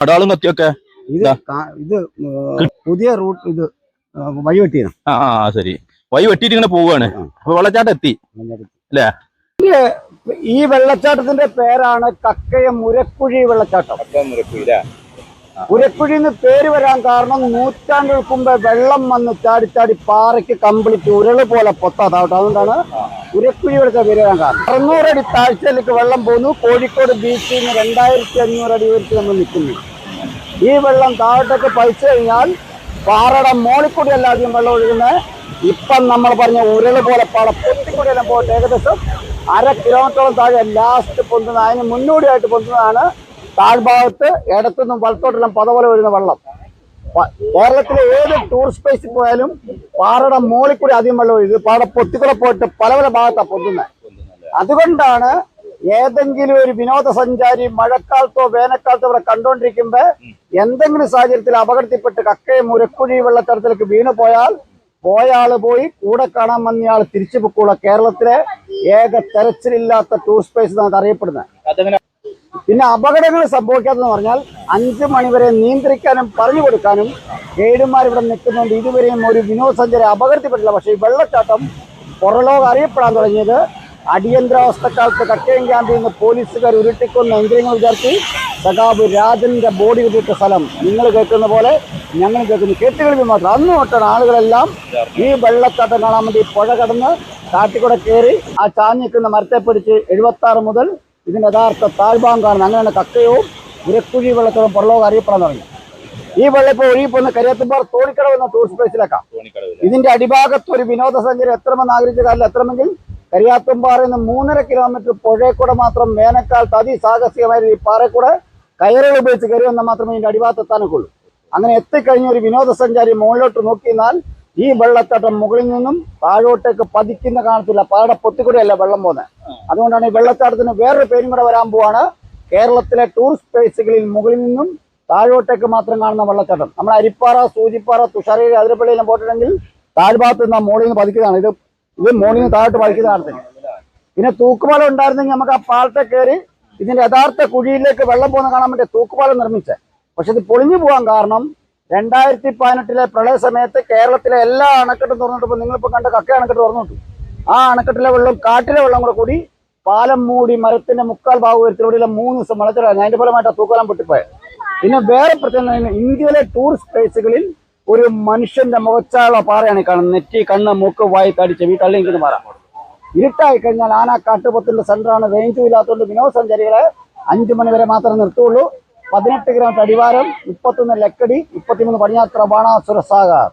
അടാളും കത്തിയൊക്കെ ഇത് ഇതാ. പുതിയ റൂട്ട് ഇത് വഴി വെട്ടിയാണ് ആ ആ ശരി. വഴി വെട്ടിയിട്ട് ഇങ്ങനെ പോവാണ്. അപ്പൊ വെള്ളച്ചാട്ടം എത്തി. അല്ലേ? ഈ വെള്ളച്ചാട്ടത്തിന്റെ പേരാണ് കക്കയ മുരക്കുഴി വെള്ളച്ചാട്ടം. ഉരക്കുഴി എന്ന് പേര് വരാൻ കാരണം നൂറ്റാണ്ടുകൾക്ക് മുമ്പേ വെള്ളം വന്ന് ചാടി ചാടി പാറയ്ക്ക് കംപ്ലീറ്റ് ഉരുൾ പോലെ പൊത്താതാവട്ടെ. അതുകൊണ്ടാണ് ഉരക്കുഴി വെള്ളത്തെ പേര് വരാൻ കാരണം. അറുന്നൂറടി താഴ്ചയിലേക്ക് വെള്ളം പോകുന്നു കോഴിക്കോട് ബീച്ചിൽ നിന്ന് രണ്ടായിരത്തി അഞ്ഞൂറ് അടി ഉയരത്തിൽ നമ്മൾ നിൽക്കുന്നു. ഈ വെള്ളം താഴോട്ടേക്ക് പഴിച്ചു കഴിഞ്ഞാൽ പാറയുടെ മോളിക്കൂടി അല്ല ആദ്യം വെള്ളം ഒഴുകുന്നത്. ഇപ്പം നമ്മൾ പറഞ്ഞ ഉരുൾ പോലെ പൊട്ടിക്കൂടി എല്ലാം പോയിട്ട് ഏകദേശം അര കിലോമീറ്ററോളം താഴെ ലാസ്റ്റ് പൊന്തുന്ന അതിന് മുന്നോടിയായിട്ട് പൊന്തുന്നതാണ് താഴ്ഭാഗത്ത് ഇടത്തുനിന്നും വലത്തോട്ടെല്ലാം പതപോലെ വരുന്ന വെള്ളം. കേരളത്തിലെ ഏത് ടൂറിസ്റ്റ് പ്ലേസിൽ പോയാലും പാറയുടെ മോളിൽ കൂടി ആദ്യം വെള്ളം ഒഴുകും. പാറ പൊത്തിക്കൂടെ പോയിട്ട് പല പല ഭാഗത്താണ് പൊന്തുന്നത്. അതുകൊണ്ടാണ് ഏതെങ്കിലും ഒരു വിനോദസഞ്ചാരി മഴക്കാലത്തോ വേനൽക്കാലത്തോ ഇവിടെ കണ്ടോണ്ടിരിക്കുമ്പോ എന്തെങ്കിലും സാഹചര്യത്തിൽ അപകടത്തിൽപ്പെട്ട് കക്കയും മുരക്കുഴി വെള്ളത്തരത്തിലേക്ക് വീണു പോയാൽ പോയ ആൾ പോയി കൂടെ കാണാൻ വന്നയാൾ തിരിച്ചു പൊക്കൂടെ കേരളത്തിലെ ഏക തെരച്ചിലില്ലാത്ത ടൂറിസ്റ്റ് പ്ലേസ് എന്നാണ് അറിയപ്പെടുന്നത്. പിന്നെ അപകടങ്ങൾ സംഭവിക്കാത്തെന്ന് പറഞ്ഞാൽ അഞ്ചു മണിവരെ നിയന്ത്രിക്കാനും പറഞ്ഞു കൊടുക്കാനും ഗൈഡുമാർ ഇവിടെ നിൽക്കുന്നുണ്ട്. ഇതുവരെയും ഒരു വിനോദസഞ്ചാരി അപകടത്തിൽപ്പെട്ടില്ല. പക്ഷേ ഈ വെള്ളച്ചാട്ടം പുറലോകം അറിയപ്പെടാൻ തുടങ്ങിയത് അടിയന്തരാവസ്ഥക്കാലത്ത് കക്കയം ക്യാമ്പിൽ നിന്ന് പോലീസുകാർ ഉരുട്ടിക്കൊന്ന് എങ്കിലും വിചാരിച്ച് സഖാബ് രാജന്റെ ബോഡി കിട്ടിയിട്ട സ്ഥലം നിങ്ങൾ കേൾക്കുന്ന പോലെ ഞങ്ങൾ കേൾക്കുന്നു. കേട്ടുകളിൽ മാത്രം. അന്ന് തൊട്ടാണ് ആളുകളെല്ലാം ഈ വെള്ളച്ചാട്ടം കാണാൻ വേണ്ടി പുഴ കടന്ന് കാട്ടിക്കൂടെ കയറി ആ ചാഞ്ഞ് നിൽക്കുന്ന മരത്തെ പിടിച്ച് എഴുപത്തി ആറ് മുതൽ ഇതിന്റെ യഥാർത്ഥ താഴ്ഭാഗം കാണുന്നത്. അങ്ങനെയാണ് കക്കയവും ഉരക്കുഴി വെള്ളത്തോളം പുറലോകം അറിയപ്പെടാൻ തുടങ്ങി. ഈ വെള്ളം ഇപ്പോൾ ഒഴുകി പോകുന്ന കരിയത്തുമ്പാറ തോണിക്കടവ് എന്ന ടൂറിസ്റ്റ് പ്ലേസിലേക്കാം ഇതിന്റെ അടിഭാഗത്ത് ഒരു വിനോദസഞ്ചാരം എത്രമെന്ന് ആഗ്രഹിച്ച കാലം എത്രമെങ്കിൽ കരിയാത്തുംപാറയിൽ നിന്ന് മൂന്നര കിലോമീറ്റർ പുഴയെക്കൂടെ കൂടെ മാത്രം വേനൽക്കാലത്ത് അതിസാഹസികമായ ഈ പാറയെക്കൂടെ കൂടെ കയറുകൾ ഉപയോഗിച്ച് കയറി വന്നാൽ മാത്രമേ ഇതിന്റെ അടിഭാഗത്ത് എത്താനൊക്കെയുള്ളൂ. അങ്ങനെ എത്തിക്കഴിഞ്ഞ ഒരു വിനോദസഞ്ചാരി മുകളിലോട്ട് നോക്കിയാൽ ഈ വെള്ളച്ചാട്ടം മുകളിൽ നിന്നും താഴോട്ടേക്ക് പതിക്കുന്ന കാണത്തില്ല. പാറയുടെ പൊത്തിക്കൂടെയല്ല വെള്ളം പോകുന്നത്. അതുകൊണ്ടാണ് ഈ വെള്ളച്ചാട്ടത്തിന് വേറൊരു പേരും കൂടെ വരാൻ പോവാണ്. കേരളത്തിലെ ടൂറിസ്റ്റ് പ്ലേസുകളിൽ മുകളിൽ നിന്നും താഴോട്ടേക്ക് മാത്രം കാണുന്ന വെള്ളച്ചാട്ടം. നമ്മൾ അരിപ്പാറ സൂചിപ്പാറ തുഷാരഗിരി അതിരപ്പള്ളിയിലും പോയിട്ടുണ്ടെങ്കിൽ താഴ്ഭാഗത്ത് നിന്ന് മുകളിൽ നിന്ന് പതിക്കുന്നതാണ്. ഇത് ഇത് നിന്ന് താഴോട്ട് താഴത്തേക്ക് പിന്നെ തൂക്കുപാലം ഉണ്ടായിരുന്നെങ്കിൽ നമുക്ക് ആ പാലത്തെ കയറി ഇതിന്റെ യഥാർത്ഥ കുഴിയിലേക്ക് വെള്ളം പോകുന്ന കാണാൻ വേണ്ടി തൂക്കുപാലം നിർമ്മിച്ചത്. പക്ഷെ ഇത് പൊളിഞ്ഞു പോകാൻ കാരണം രണ്ടായിരത്തി പതിനെട്ടിലെ പ്രളയ സമയത്ത് കേരളത്തിലെ എല്ലാ അണക്കെട്ടും തുറന്നിട്ടപ്പോൾ നിങ്ങളിപ്പോൾ കണ്ട കക്ക അണക്കെട്ട് തുറന്നിട്ടു. ആ അണക്കെട്ടിലെ വെള്ളം കാട്ടിലെ വെള്ളം കൂടെ കൂടി പാലം മൂടി മരത്തിന്റെ മുക്കാൽ ഭാഗം ഉയരത്തിലൂടെ മൂന്ന് ദിവസം മലച്ചിടായിരുന്നു അതിന്റെ ഫലമായിട്ട് തൂക്കുപാലം പൊട്ടിപ്പോയത്. പിന്നെ വേറെ പ്രത്യേകത ഇന്ത്യയിലെ ടൂറിസ്റ്റ് പ്ലേസുകളിൽ ഒരു മനുഷ്യന്റെ മുഖച്ചാള പാറയാണ് കാണുന്നത്. നെറ്റി കണ്ണ് മൂക്ക് വായി തടി ചെവി തള്ളി പാറ ഇരുട്ടായി കഴിഞ്ഞാൽ ആന കാട്ടുപത്തിന്റെ സെന്ററാണ് റേഞ്ചും ഇല്ലാത്തതുകൊണ്ട് വിനോദസഞ്ചാരികളെ അഞ്ചു മണി വരെ മാത്രമേ നിർത്തുള്ളൂ പതിനെട്ട് ഗ്രാം അടിവാരം മുപ്പത്തൊന്ന് ലക്കടി മുപ്പത്തിമൂന്ന് പടിഞ്ഞാത്ര ബാണാസുര സാഗർ.